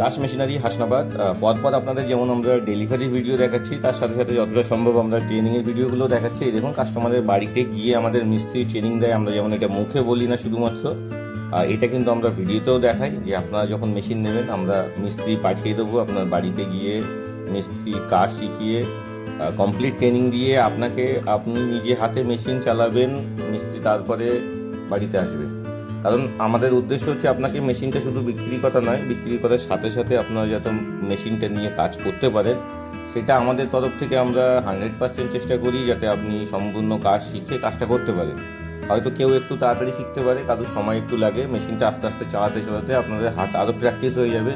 Das machinery Hasnabad. পরপর আপনাদের যেমন আমরা ডেলিভারি ভিডিও দেখাচ্ছি, তার সাথে সাথে যতটা সম্ভব আমরা ট্রেনিংয়ের ভিডিওগুলো দেখাচ্ছি। দেখুন কাস্টমারের বাড়িতে গিয়ে আমাদের মিস্ত্রি ট্রেনিং দেয়, আমরা যেমন এটা মুখে বলি না শুধুমাত্র। এটা কিন্তু আমরা ভিডিওতেও দেখাই যে আপনারা যখন মেশিন নেবেন, আমরা মিস্ত্রি পাঠিয়ে দেবো আপনার বাড়িতে গিয়ে, মিস্ত্রি কাজ শিখিয়ে কমপ্লিট ট্রেনিং দিয়ে আপনাকে আপনি নিজে হাতে মেশিন চালাবেন, মিস্ত্রি তারপরে বাড়িতে আসবে। কারণ আমাদের উদ্দেশ্য হচ্ছে আপনাকে মেশিনটা শুধু বিক্রি কথা নয় বিক্রি করার সাথে সাথে আপনারা যাতে মেশিনটা নিয়ে কাজ করতে পারেন, সেটা আমাদের তরফ থেকে আমরা হান্ড্রেড পার্সেন্ট চেষ্টা করি যাতে আপনি সম্পূর্ণ কাজ শিখে কাজটা করতে পারেন। হয়তো কেউ একটু তাড়াতাড়ি শিখতে পারে কারোর সময় একটু লাগে, মেশিনটা আস্তে আস্তে চালাতে চালাতে আপনাদের হাত আরও প্র্যাকটিস হয়ে যাবে।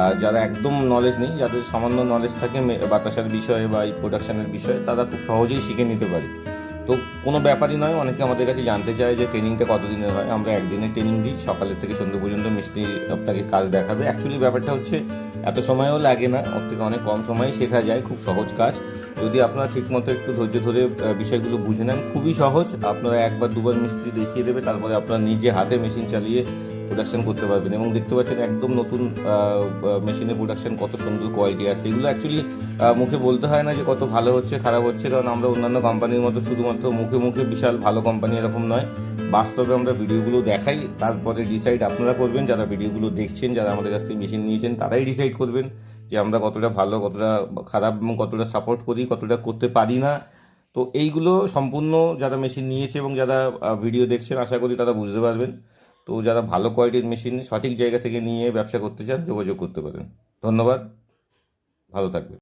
আর যারা একদম নলেজ নেই, যাদের সামান্য নলেজ থাকে বাতাসার বিষয়ে বা এই প্রোডাকশানের বিষয়ে, তারা খুব সহজেই শিখে নিতে পারে। তো কোনো ব্যাপারই নয়, অনেকে আমাদের কাছে জানতে চায় যে ট্রেনিংটা কতদিনের হয়। আমরা একদিনের ট্রেনিং দিই, সকালের থেকে সন্ধ্যে পর্যন্ত মিস্ত্রি আপনাকে কাজ দেখাবে। অ্যাকচুয়ালি ব্যাপারটা হচ্ছে, এত সময়ও লাগে না, ওর থেকে অনেক কম সময়ে শেখা যায়, খুব সহজ কাজ। যদি আপনারা ঠিকমতো একটু ধৈর্য ধরে বিষয়গুলো বুঝে নেন, খুবই সহজ। আপনারা একবার, দুবার মিস্ত্রি দেখিয়ে দেবে, তারপরে আপনারা নিজে হাতে মেশিন চালিয়ে প্রোডাকশন করতে পারবেন এবং দেখতে পাচ্ছেন একদম নতুন মেশিনে প্রোডাকশন কত সুন্দর কোয়ালিটি আছে এগুলো অ্যাকচুয়ালি মুখে বলতে হয় না যে কত ভালো হচ্ছে, খারাপ হচ্ছে, কারণ আমরা অন্যান্য কোম্পানির মতো শুধুমাত্র মুখে মুখে বিশাল ভালো কোম্পানি এরকম নয়। বাস্তবে আমরা ভিডিওগুলো দেখাই, তারপরে ডিসাইড আপনারা করবেন, যারা ভিডিওগুলো দেখছেন, যারা আমাদের কাছ থেকে মেশিন নিয়েছেন, তারাই ডিসাইড করবেন যে আমরা কতটা ভালো, কতটা খারাপ এবং কতটা সাপোর্ট করি, কতটা করতে পারি না। তো এইগুলো সম্পূর্ণ যারা মেশিন নিয়েছে এবং যারা ভিডিও দেখছেন, আশা করি তারা বুঝতে পারবেন। তো যারা ভালো কোয়ালিটির মেশিন সঠিক জায়গা থেকে নিয়ে ব্যবসা করতে চান, যোগাযোগ করতে পারেন। ধন্যবাদ। ভালো থাকবেন।